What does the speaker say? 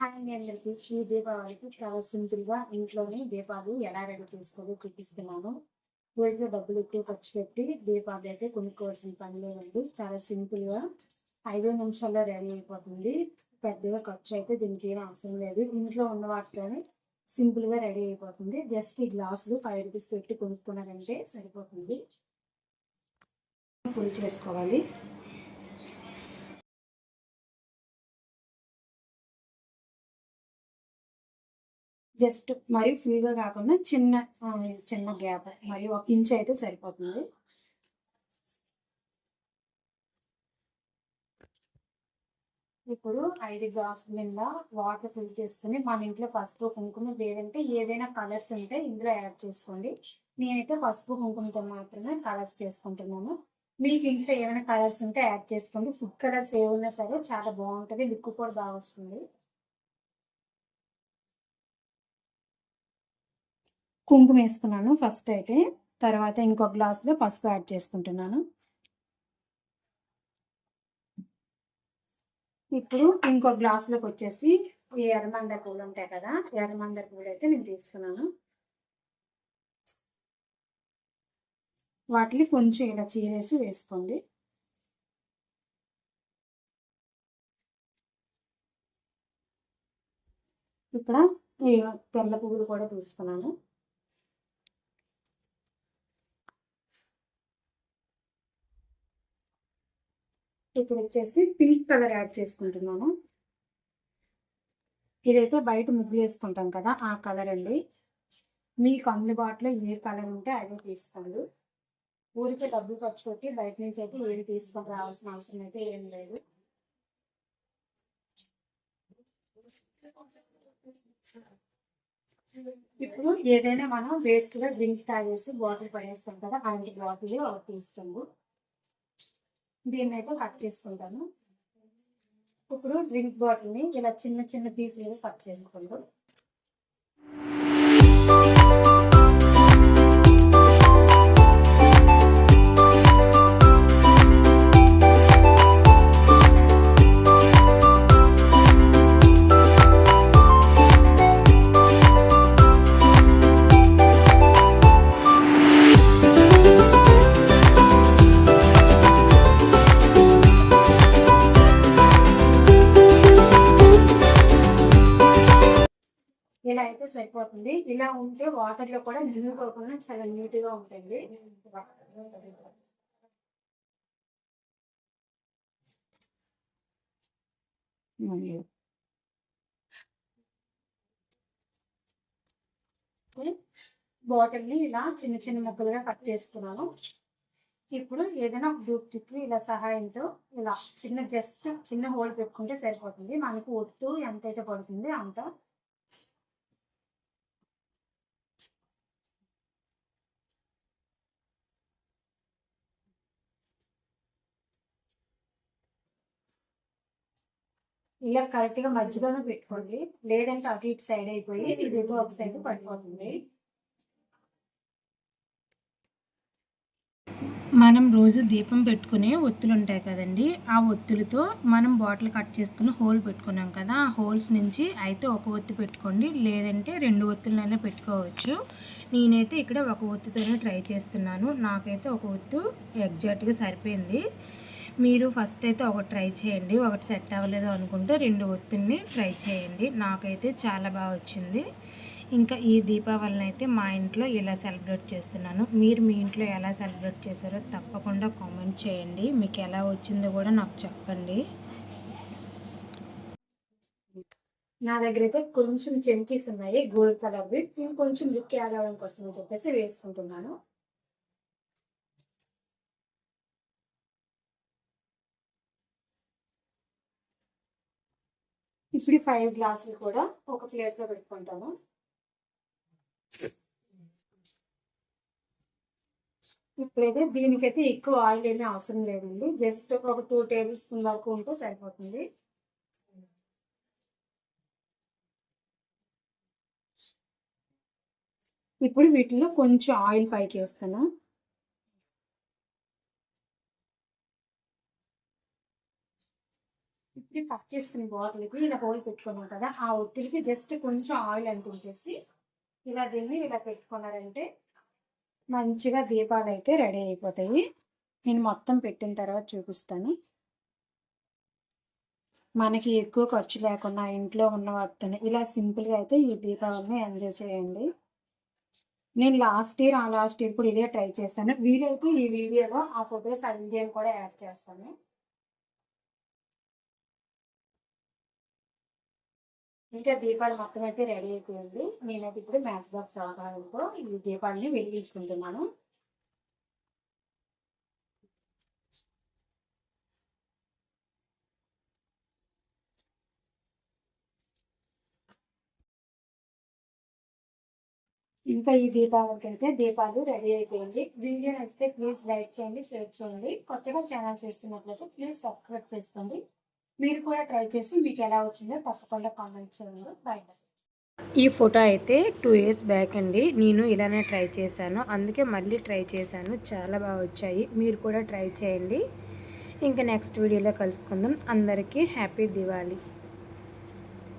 Hi అందరికి. ఈ దీపావళికి చాలా సింపుల్గా ఇంట్లోనే దీపాలు ఎలా రెడీ చేసుకోవాలో చూపిస్తున్నాను. ఊరికే డబ్బులు ఎక్కువ ఖర్చు పెట్టి దీపాలు అయితే కొనుక్కోవాల్సిన పని లేదండి చాలా సింపుల్గా ఐదు నిమిషాల్లో రెడీ అయిపోతుంది. పెద్దగా ఖర్చు అయితే దీనికి ఏం అవసరం లేదు. ఇంట్లో ఉన్న వాటితోనే సింపుల్గా రెడీ అయిపోతుంది. జస్ట్ ఈ గ్లాసులు ఫైవ్ రూపీస్ పెట్టి కొనుక్కున్నారంటే సరిపోతుంది. ఫుల్ చేసుకోవాలి. జస్ట్ మరి ఫుల్గా కాకుండా చిన్న చిన్న గ్యాప్ మరి ఒక ఇంచ్ అయితే సరిపోతుంది. ఇప్పుడు ఐదు గ్లాసుల నిండా వాటర్ ఫిల్ చేసుకుని మన ఇంట్లో పసుపు కుంకుమ లేదంటే ఏదైనా కలర్స్ ఉంటే ఇందులో యాడ్ చేసుకోండి. నేనైతే పసుపు కుంకుమతో మాత్రమే కలర్స్ చేసుకుంటున్నాను. మీకు ఇంట్లో ఏమైనా కలర్స్ ఉంటే యాడ్ చేసుకోండి. ఫుడ్ కలర్స్ ఏమున్నా సరే చాలా బాగుంటుంది. లుక్ కూడా బాగా వస్తుంది. కుంకుమ వేసుకున్నాను ఫస్ట్ అయితే. తర్వాత ఇంకో గ్లాసులో పసుపు యాడ్ చేసుకుంటున్నాను. ఇప్పుడు ఇంకో గ్లాసులోకి వచ్చేసి ఈ ఎర్రమందర పూలు ఉంటాయి కదా ఎర్రమందర పూలు అయితే నేను తీసుకున్నాను. వాటిని కొంచెం ఇలా చీరేసి వేసుకోండి. ఇక్కడ ఈ తెల్ల పువ్వులు కూడా తీసుకున్నాను. ఇక్కడ వచ్చేసి పింక్ కలర్ యాడ్ చేసుకుంటున్నాను. ఇదైతే బయట ముగ్గులు వేసుకుంటాం కదా ఆ కలర్ అండి. మీకు అందుబాటులో ఏ కలర్ ఉంటే అదే తీసుకోండి. ఊరికే డబ్బులు ఖర్చు పెట్టి బయట నుంచి అయితే ఏది తీసుకొని రావాల్సిన అవసరం అయితే ఏం లేదు. ఇప్పుడు ఏదైనా మనం వేస్ట్గా డ్రింక్ తాగేసి బాటిల్ పడేస్తాం కదా అలాంటి బాటిల్ ఒకటి దీన్ని అయితే కట్ చేసుకుంటాను. ఇప్పుడు డ్రింక్ బాటిల్ని ఇలా చిన్న చిన్న పీసులుగా కట్ చేసుకుంటాం ఇలా అయితే సరిపోతుంది. ఇలా ఉంటే వాటర్లో కూడా జినుకోకుండా చాలా నీట్గా ఉంటుంది బాటిల్ని ఇలా చిన్న చిన్న ముక్కలుగా కట్ చేసుకున్నాను ఇప్పుడు ఏదైనా ఒక డూప్ టిప్ ఇలా సహాయంతో ఇలా చిన్న జస్ట్ చిన్న హోల్ పెట్టుకుంటే సరిపోతుంది. మనకు ఒత్తు ఎంతైతే పడుతుంది అంత ఇలా కరెక్ట్గా మధ్యలోనే పెట్టుకోండి. లేదంటే అటు ఇటు సైడ్ అయిపోయి ఇది ఏదో ఒక సైడ్ పడిపోతుంది. మనం రోజు దీపం పెట్టుకునే ఒత్తులు ఉంటాయి కదండి. ఆ ఒత్తులతో మనం బాటిల్ కట్ చేసుకుని హోల్ పెట్టుకున్నాం కదా ఆ హోల్స్ నుంచి అయితే ఒక ఒత్తి పెట్టుకోండి. లేదంటే రెండు ఒత్తులనైనా పెట్టుకోవచ్చు. నేనైతే ఇక్కడ ఒక ఒత్తుతోనే ట్రై చేస్తున్నాను. నాకైతే ఒక ఒత్తు ఎగ్జాక్ట్గా సరిపోయింది. మీరు ఫస్ట్ అయితే ఒకటి ట్రై చేయండి. ఒకటి సెట్ అవ్వలేదు అనుకుంటే రెండు ఒత్తిడిని ట్రై చేయండి. నాకైతే చాలా బాగా వచ్చింది. ఇంకా ఈ దీపావళిని అయితే మా ఇంట్లో ఇలా సెలబ్రేట్ చేస్తున్నాను? మీరు మీ ఇంట్లో ఎలా సెలబ్రేట్ చేశారో తప్పకుండా కామెంట్ చేయండి. మీకు ఎలా వచ్చిందో కూడా నాకు చెప్పండి. నా దగ్గర అయితే కొంచెం చెంకీస్ ఉన్నాయి. గోల్డ్ కలర్వి కొంచెం లుక్ యాడ్ కోసం అని చెప్పేసి వేసుకుంటున్నాను. ఇప్పుడు ఫైవ్ గ్లాసులు కూడా ఒక ప్లేట్లో పెట్టుకుంటాము. ఇప్పుడైతే దీనికైతే ఎక్కువ ఆయిల్ ఏమీ అవసరం లేదండి. జస్ట్ ఒక టూ టేబుల్ స్పూన్ వరకు ఉంటే సరిపోతుంది. ఇప్పుడు వీటిలో కొంచెం ఆయిల్ పైకి వేస్తాను. ఇప్పుడు కట్ చేసుకునే బాటిల్కి ఇలా హోల్ పెట్టుకున్నాం కదా ఆ ఒత్తిడికి జస్ట్ కొంచెం ఆయిల్ అంటించేసి ఇలా దీన్ని ఇలా పెట్టుకున్నారంటే మంచిగా దీపాలు అయితే రెడీ అయిపోతాయి. నేను మొత్తం పెట్టిన తర్వాత చూపిస్తాను. మనకి ఎక్కువ ఖర్చు లేకుండా ఇంట్లో ఉన్న వాటిని ఇలా సింపుల్గా అయితే ఈ దీపావళిని ఎంజాయ్ చేయండి. నేను లాస్ట్ ఇయర్ ఆ లాస్ట్ ఇయర్ కూడా ఇదే ట్రై చేశాను. వీలైతే ఈ వీడియోలో ఆ ఫొటోస్ ఆ వీడియోని కూడా యాడ్ చేస్తాను. ఇంకా దీపాలు మొత్తం అయితే రెడీ అయిపోయింది. నేనైతే ఇప్పుడు మ్యాచ్ బాక్స్ సహాయంతో ఈ దీపాలని వెలిగించుకుంటున్నాను. ఇంకా ఈ దీపావళికి అయితే దీపాలు రెడీ అయిపోయింది. వీడియో నచ్చితే ప్లీజ్ లైక్ చేయండి షేర్ చేయండి. కొత్తగా ఛానల్ చేస్తున్నట్లయితే ప్లీజ్ సబ్స్క్రైబ్ చేసుకోండి. మీరు కూడా ట్రై చేసి మీకు ఎలా వచ్చిందో తప్పకుండా కామెంట్ చేయండి. బాయ్ ఈ ఫోటో అయితే టూ ఇయర్స్ బ్యాక్ అండి. నేను ఇలానే ట్రై చేశాను. అందుకే మళ్ళీ ట్రై చేశాను. చాలా బాగా వచ్చాయి. మీరు కూడా ట్రై చేయండి. ఇంకా నెక్స్ట్ వీడియోలో కలుసుకుందాం. అందరికీ హ్యాపీ దివాళీ